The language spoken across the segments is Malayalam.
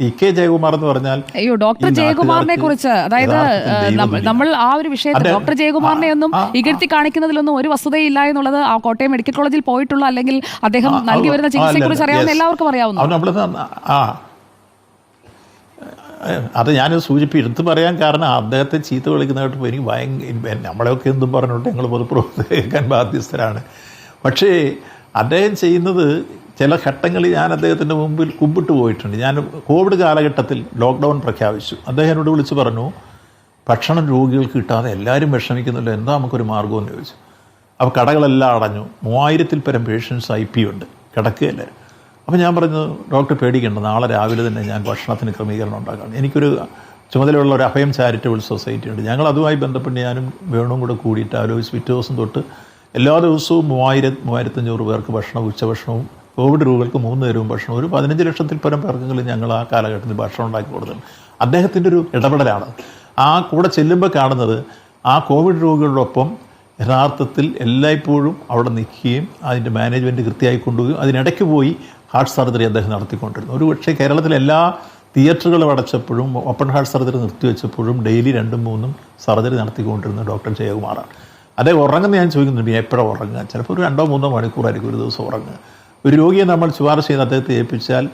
ടി കെ ജയകുമാർ എന്ന് പറഞ്ഞാൽ അയ്യോ ഡോക്ടർ ജയകുമാറിനെ കുറിച്ച് അതായത്. നമ്മൾ ആ ഒരു വിഷയത്തിൽ. ഡോക്ടർ ജയകുമാറിനെ ഒന്നും ഇകഴ്ത്തി കാണിക്കുന്നതിലൊന്നും ഒരു വസ്തുതയില്ല എന്നുള്ളത് ആ കോട്ടയം മെഡിക്കൽ കോളേജിൽ പോയിട്ടുള്ള അല്ലെങ്കിൽ അദ്ദേഹം നൽകി വരുന്ന ചികിത്സയെ കുറിച്ച് അറിയാവുന്ന. എല്ലാവർക്കും അറിയാവുന്നു അത് ഞാൻ സൂചിപ്പി എടുത്തു പറയാൻ കാരണം അദ്ദേഹത്തെ ചീത്ത വിളിക്കുന്നതായിട്ട് എനിക്ക് ഭയങ്കര നമ്മളെയൊക്കെ എന്തും പറഞ്ഞോട്ടെ ഞങ്ങൾ പൊതുപ്രവർത്തകൻ ബാധ്യസ്ഥരാണ് പക്ഷേ അദ്ദേഹം ചെയ്യുന്നത് ചില ഘട്ടങ്ങളിൽ ഞാൻ അദ്ദേഹത്തിന്റെ മുമ്പിൽ കുമ്പിട്ട് പോയിട്ടുണ്ട്. ഞാൻ കോവിഡ് കാലഘട്ടത്തിൽ ലോക്ക്ഡൗൺ പ്രഖ്യാപിച്ചു. അദ്ദേഹം എന്നോട് വിളിച്ച് പറഞ്ഞു ഭക്ഷണം രോഗികൾക്ക് കിട്ടാതെ എല്ലാവരും വിഷമിക്കുന്നല്ലോ എന്താ നമുക്കൊരു മാർഗമെന്ന് ചോദിച്ചു. അപ്പോൾ കടകളെല്ലാം അടഞ്ഞു. മൂവായിരത്തിൽ പരം പേഷ്യൻസ് ഐ പി ഉണ്ട്. കിടക്കുകയല്ലേ? അപ്പോൾ ഞാൻ പറഞ്ഞു ഡോക്ടർ പേടിക്കേണ്ട നാളെ രാവിലെ തന്നെ ഞാൻ ഭക്ഷണത്തിന് ക്രമീകരണം ഉണ്ടാക്കണം. എനിക്കൊരു ചുമതലയുള്ള ഒരു അഭയം ചാരിറ്റബിൾ സൊസൈറ്റി ഉണ്ട്. ഞങ്ങൾ അതുമായി ബന്ധപ്പെട്ട് ഞാനും വേണും കൂടെ കൂടിയിട്ട് ആലോചിച്ച് പിറ്റേ ദിവസം തൊട്ട് എല്ലാ ദിവസവും മൂവായിരം മൂവായിരത്തഞ്ഞൂറ് പേർക്ക് ഭക്ഷണം ഉച്ചഭക്ഷണവും കോവിഡ് രോഗികൾക്ക് മൂന്ന് നേരവും ഭക്ഷണം ഒരു പതിനഞ്ച് ലക്ഷത്തിൽ പരം പേർക്കെങ്കിലും ഞങ്ങൾ ആ കാലഘട്ടത്തിൽ ഭക്ഷണം ഉണ്ടാക്കി കൊടുത്തത് അദ്ദേഹത്തിന്റെ ഒരു ഇടപെടലാണ്. ആ കൂടെ ചെല്ലുമ്പോൾ കാണുന്നത് ആ കോവിഡ് രോഗികളോടൊപ്പം യഥാർത്ഥത്തിൽ എല്ലായ്പ്പോഴും അവിടെ നിൽക്കുകയും അതിന്റെ മാനേജ്മെന്റ് കൃത്യമായി കൊണ്ടുപോവുകയും അതിനിടയ്ക്ക് പോയി ഹാർട്ട് സർജറി അദ്ദേഹം നടത്തിക്കൊണ്ടിരുന്നു. ഒരു പക്ഷേ കേരളത്തിലെ എല്ലാ തിയേറ്ററുകളും അടച്ചപ്പോഴും ഓപ്പൺ ഹാർട്ട് സർജറി നിർത്തിവെച്ചപ്പോഴും ഡെയിലി രണ്ടും മൂന്നും സർജറി നടത്തിക്കൊണ്ടിരുന്ന ഡോക്ടർ ജയകുമാറാണ്. അദ്ദേഹം ഉറങ്ങുന്ന ഞാൻ ചോദിക്കുന്നുണ്ട് എപ്പോഴാണ് ഉറങ്ങുക? ചിലപ്പോൾ ഒരു രണ്ടോ മൂന്നോ മണിക്കൂറായിരിക്കും ഒരു ദിവസം ഉറങ്ങുക. ഒരു രോഗിയെ നമ്മൾ ശുപാർശ ചെയ്ത് അദ്ദേഹത്തെ ഏൽപ്പിച്ചാൽ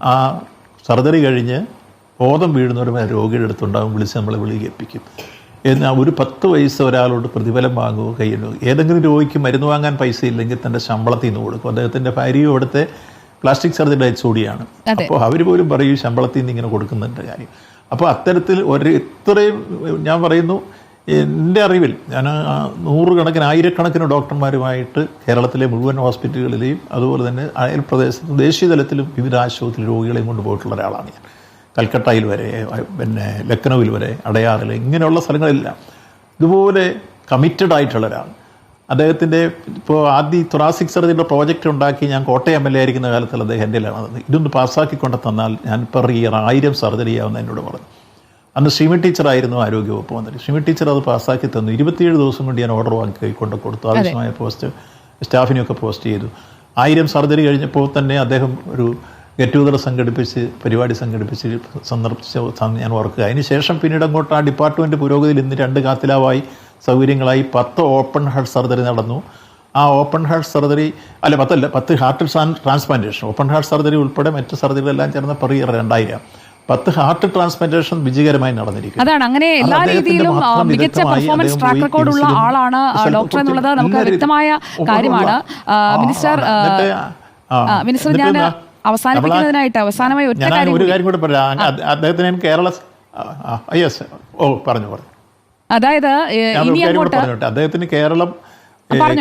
ആ സർജറി കഴിഞ്ഞ് ബോധം വീഴുന്നവരും ആ രോഗിയുടെ അടുത്തുണ്ടാകും വിളിച്ച് നമ്മളെ വിളി ഏൽപ്പിക്കും എന്നാൽ ഒരു പത്ത് വയസ്സ് ഒരാളോട് പ്രതിഫലം വാങ്ങുകയോ കയ്യുന്നു ഏതെങ്കിലും രോഗിക്ക് മരുന്ന് വാങ്ങാൻ പൈസ ഇല്ലെങ്കിൽ തന്റെ ശമ്പളത്തിൽ നിന്ന് കൊടുക്കും. അദ്ദേഹത്തിന്റെ ഭാര്യയും അവിടുത്തെ പ്ലാസ്റ്റിക് സർജറിയുടെ എച്ച് ഓടിയാണ്. അപ്പോൾ അവർ പോലും പറയും ശമ്പളത്തിൽ നിന്ന് ഇങ്ങനെ കൊടുക്കുന്നുണ്ട് കാര്യം. അപ്പോൾ അത്തരത്തിൽ ഒരു ഇത്രയും ഞാൻ പറയുന്നു എന്റെ അറിവിൽ ഞാൻ നൂറുകണക്കിന് ആയിരക്കണക്കിന് ഡോക്ടർമാരുമായിട്ട് കേരളത്തിലെ മുഴുവൻ ഹോസ്പിറ്റലുകളിലെയും അതുപോലെ തന്നെ അയൽ പ്രദേശത്തും ദേശീയ തലത്തിലും വിവിധ ആശുപത്രി രോഗികളെയും കൊണ്ടുപോയിട്ടുള്ള ഒരാളാണ് ഞാൻ. കൽക്കട്ടയിൽ വരെ പിന്നെ ലക്നൌവിൽ വരെ അടയാറിൽ ഇങ്ങനെയുള്ള സ്ഥലങ്ങളെല്ലാം ഇതുപോലെ കമ്മിറ്റഡ് ആയിട്ടുള്ള ഒരാൾ അദ്ദേഹത്തിന്റെ ഇപ്പോൾ ആദ്യ തൊറാസിക് സർജറിയുടെ പ്രോജക്റ്റ് ഉണ്ടാക്കി ഞാൻ കോട്ടയം എം എൽ എ ആയിരിക്കുന്ന കാലത്തിൽ അദ്ദേഹം എന്റെ ഇതൊന്ന് പാസ്സാക്കി കൊണ്ട് തന്നാൽ ഞാൻ പെർ ഇയർ ആയിരം സർജറി ചെയ്യാമെന്ന് എന്നോട് പറഞ്ഞു. അന്ന് ശ്രീമി ടീച്ചറായിരുന്നു ആരോഗ്യവകുപ്പ് മന്ത്രി. സിമി ടീച്ചർ അത് പാസ്സാക്കി തന്നു. ഇരുപത്തിയേഴ് ദിവസം കൊണ്ട് ഞാൻ ഓർഡർ വാങ്ങി കൊണ്ട് കൊടുത്തു. ആവശ്യമായ പോസ്റ്റ് സ്റ്റാഫിനെയൊക്കെ പോസ്റ്റ് ചെയ്തു. ആയിരം സർജറി കഴിഞ്ഞപ്പോൾ തന്നെ അദ്ദേഹം ഒരു ഗെറ്റ് ടുഗദർ സംഘടിപ്പിച്ച് പരിപാടി സംഘടിപ്പിച്ച് സന്ദർശിച്ച ഞാൻ ഓർക്കുക. അതിന് ശേഷം പിന്നീട് അങ്ങോട്ട് ആ ഡിപ്പാർട്ട്മെന്റ് പുരോഗതിയിൽ ഇന്ന് രണ്ട് കാത്തിലാവായി. സൗകര്യങ്ങളായി പത്ത് ഓപ്പൺ ഹാർട്ട് സർജറി നടന്നു. ആ ഓപ്പൺ ഹാർട്ട് സർജറി അല്ല പത്തല്ല പത്ത് heart transplantation. Open heart surgery ഉൾപ്പെടെ മറ്റ് സർജറികളെല്ലാം ചേർന്ന പെർ ഇയർ രണ്ടായിരം. പത്ത് ഹാർട്ട് ട്രാൻസ്പ്ലാന്റേഷൻ വിജയകരമായി നടന്നിരിക്കുന്നു. അതാണ് അങ്ങനെ എല്ലാ രീതിയിലും മികച്ച പെർഫോമൻസ് ട്രാക്ക് റെക്കോർഡ് ഉള്ള ആളാണ് ഡോക്ടർ എന്നുള്ളത് നമുക്ക് വ്യക്തമായ കാര്യമാണ്. മിനിസ്റ്റർ മിനിസ്റ്റർ ഞാൻ? അവസാനിപ്പിക്കുന്നതിനായിട്ട് അവസാനമായി ഒറ്റ കാര്യം ഒരു കൂടി. കാര്യം കൂടെ പറയാം. അദ്ദേഹത്തിന് കേരള യെസ് ഓ പറഞ്ഞു പറഞ്ഞു. അതായത് അദ്ദേഹത്തിന് കേരളം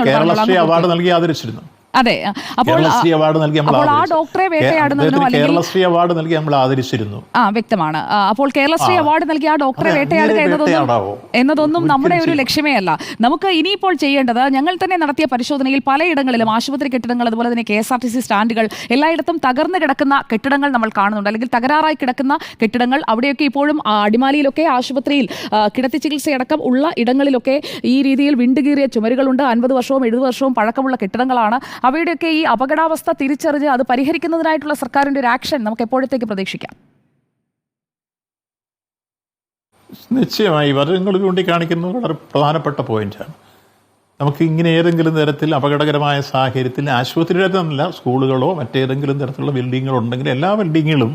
കേരളശ്രീ അവാർഡ് നൽകി ആദരിച്ചിരുന്നു. അതെ. അപ്പോൾ അവാർഡ് നൽകി നമ്മൾ ആ ഡോക്ടറെ വേട്ടയാടുന്നതിനോ കേരളശ്രീ അവാർഡ് നൽകി നമ്മൾ ആദരിച്ചിരുന്നു. ആ വ്യക്തമാണ്. അപ്പോൾ കേരളശ്രീ അവാർഡ് നൽകി ആ ഡോക്ടറെ വേട്ടയാടുക എന്നതൊന്നും എന്നതൊന്നും നമ്മുടെ ഒരു. ലക്ഷ്യമേ അല്ല നമുക്ക് ഇനിയിപ്പോൾ ചെയ്യേണ്ടത് ഞങ്ങൾ തന്നെ നടത്തിയ പരിശോധനയിൽ പലയിടങ്ങളിലും ആശുപത്രി കെട്ടിടങ്ങൾ അതുപോലെ തന്നെ K S R T C സ്റ്റാൻഡുകൾ എല്ലായിടത്തും തകർന്നു കിടക്കുന്ന കെട്ടിടങ്ങൾ നമ്മൾ കാണുന്നുണ്ട്. അല്ലെങ്കിൽ തകരാറായി കിടക്കുന്ന കെട്ടിടങ്ങൾ അവിടെയൊക്കെ ഇപ്പോഴും അടിമാലിയിലൊക്കെ ആശുപത്രിയിൽ കിടത്തി ചികിത്സയടക്കം ഉള്ള ഇടങ്ങളിലൊക്കെ ഈ രീതിയിൽ വിണ്ടുകീറിയ ചുമരുകളുണ്ട്. അൻപത് വർഷവും എഴുപത് വർഷവും പഴക്കമുള്ള കെട്ടിടങ്ങളാണ്. അവയുടെയൊക്കെ ഈ അപകടാവസ്ഥ തിരിച്ചറിഞ്ഞ് അത് പരിഹരിക്കുന്നതിനായിട്ടുള്ള സർക്കാരിന്റെ ഒരു ആക്ഷൻ നമുക്ക് എപ്പോഴത്തേക്ക് പ്രതീക്ഷിക്കാം? നിശ്ചയമായി. അത് നിങ്ങൾ ചൂണ്ടിക്കാണിക്കുന്നത് വളരെ പ്രധാനപ്പെട്ട പോയിന്റാണ് നമുക്ക് ഇങ്ങനെ ഏതെങ്കിലും തരത്തിൽ അപകടകരമായ സാഹചര്യത്തിൽ ആശുപത്രിയുടെ തന്നല്ല സ്കൂളുകളോ മറ്റേതെങ്കിലും തരത്തിലുള്ള ബിൽഡിങ്ങുകളോ ഉണ്ടെങ്കിൽ എല്ലാ ബിൽഡിങ്ങുകളും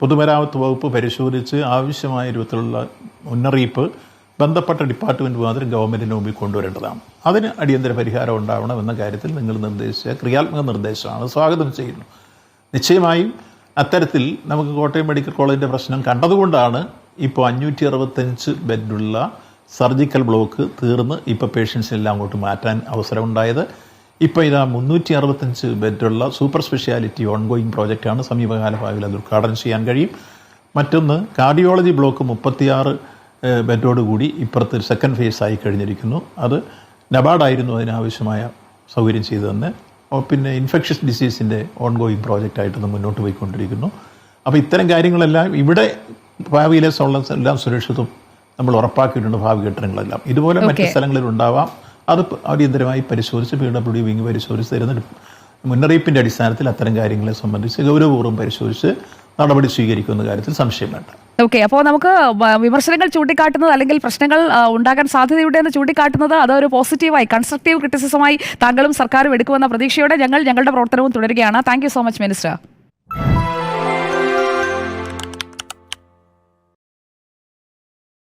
പൊതുമരാമത്ത് വകുപ്പ് പരിശോധിച്ച് ആവശ്യമായ രൂപത്തിലുള്ള മുന്നറിയിപ്പ് ബന്ധപ്പെട്ട ഡിപ്പാർട്ട്മെന്റ് മാത്രം ഗവൺമെന്റിന് മുമ്പിൽ കൊണ്ടുവരേണ്ടതാണ്. അതിന് അടിയന്തര പരിഹാരം ഉണ്ടാവണം എന്ന കാര്യത്തിൽ നിങ്ങൾ നിർദ്ദേശിച്ച ക്രിയാത്മക നിർദ്ദേശമാണ്. സ്വാഗതം ചെയ്യുന്നു. നിശ്ചയമായും അത്തരത്തിൽ നമുക്ക് കോട്ടയം മെഡിക്കൽ കോളേജിന്റെ പ്രശ്നം കണ്ടതുകൊണ്ടാണ് ഇപ്പോൾ അഞ്ഞൂറ്റി അറുപത്തഞ്ച് ബെഡുള്ള സർജിക്കൽ ബ്ലോക്ക് തീർന്ന് ഇപ്പോൾ പേഷ്യൻസിനെല്ലാം അങ്ങോട്ട് മാറ്റാൻ അവസരമുണ്ടായത്. ഇപ്പോൾ ഇതാ മുന്നൂറ്റി അറുപത്തഞ്ച് ബെഡുള്ള സൂപ്പർ സ്പെഷ്യാലിറ്റി ഓൺഗോയിങ് പ്രോജക്റ്റാണ് സമീപകാല ഭാവിയിൽ അത് ഉദ്ഘാടനം ചെയ്യാൻ കഴിയും. മറ്റൊന്ന് കാർഡിയോളജി ബ്ലോക്ക് മുപ്പത്തിയാറ് ബെഡോടുകൂടി ഇപ്പുറത്ത് ഒരു സെക്കൻഡ് ഫേസ് ആയി കഴിഞ്ഞിരിക്കുന്നു. അത് നബാർഡായിരുന്നു അതിനാവശ്യമായ സൗകര്യം ചെയ്തു തന്നെ പിന്നെ ഇൻഫെക്ഷ്യസ് ഡിസീസിന്റെ ഓൺഗോയിങ് പ്രോജക്റ്റായിട്ട് ഇത് മുന്നോട്ട് പോയിക്കൊണ്ടിരിക്കുന്നു. അപ്പോൾ ഇത്തരം കാര്യങ്ങളെല്ലാം ഇവിടെ ഭാവിയിലെ സോളൻസ് എല്ലാം സുരക്ഷിതവും നമ്മൾ ഉറപ്പാക്കിയിട്ടുണ്ട് ഭാവി കെട്ടിടങ്ങളെല്ലാം ഇതുപോലെ മറ്റു. സ്ഥലങ്ങളിൽ ഉണ്ടാവാം. അത് അടിയന്തരമായി പരിശോധിച്ച് പി ഡബ്ല്യു വിങ് പരിശോധിച്ച് തരുന്ന മുന്നറിയിപ്പിന്റെ അടിസ്ഥാനത്തിൽ അത്തരം കാര്യങ്ങളെ സംബന്ധിച്ച് ഗൗരവപൂർവം പരിശോധിച്ച് നടപടി സ്വീകരിക്കുന്ന കാര്യത്തിൽ സംശയം വേണ്ട. ഓക്കെ അപ്പോൾ നമുക്ക് വിമർശനങ്ങൾ ചൂണ്ടിക്കാട്ടുന്നത് അല്ലെങ്കിൽ പ്രശ്നങ്ങൾ ഉണ്ടാകാൻ സാധ്യതയുണ്ട് എന്ന് ചൂണ്ടിക്കാട്ടുന്നത് അതൊരു പോസിറ്റീവായി കൺസ്ട്രക്റ്റീവ് ക്രിറ്റിസിസമായി താങ്കളും സർക്കാരും എടുക്കുമെന്ന പ്രതീക്ഷയോടെ ഞങ്ങൾ ഞങ്ങളുടെ പ്രവർത്തനവും തുടരുകയാണ്. Thank so much minister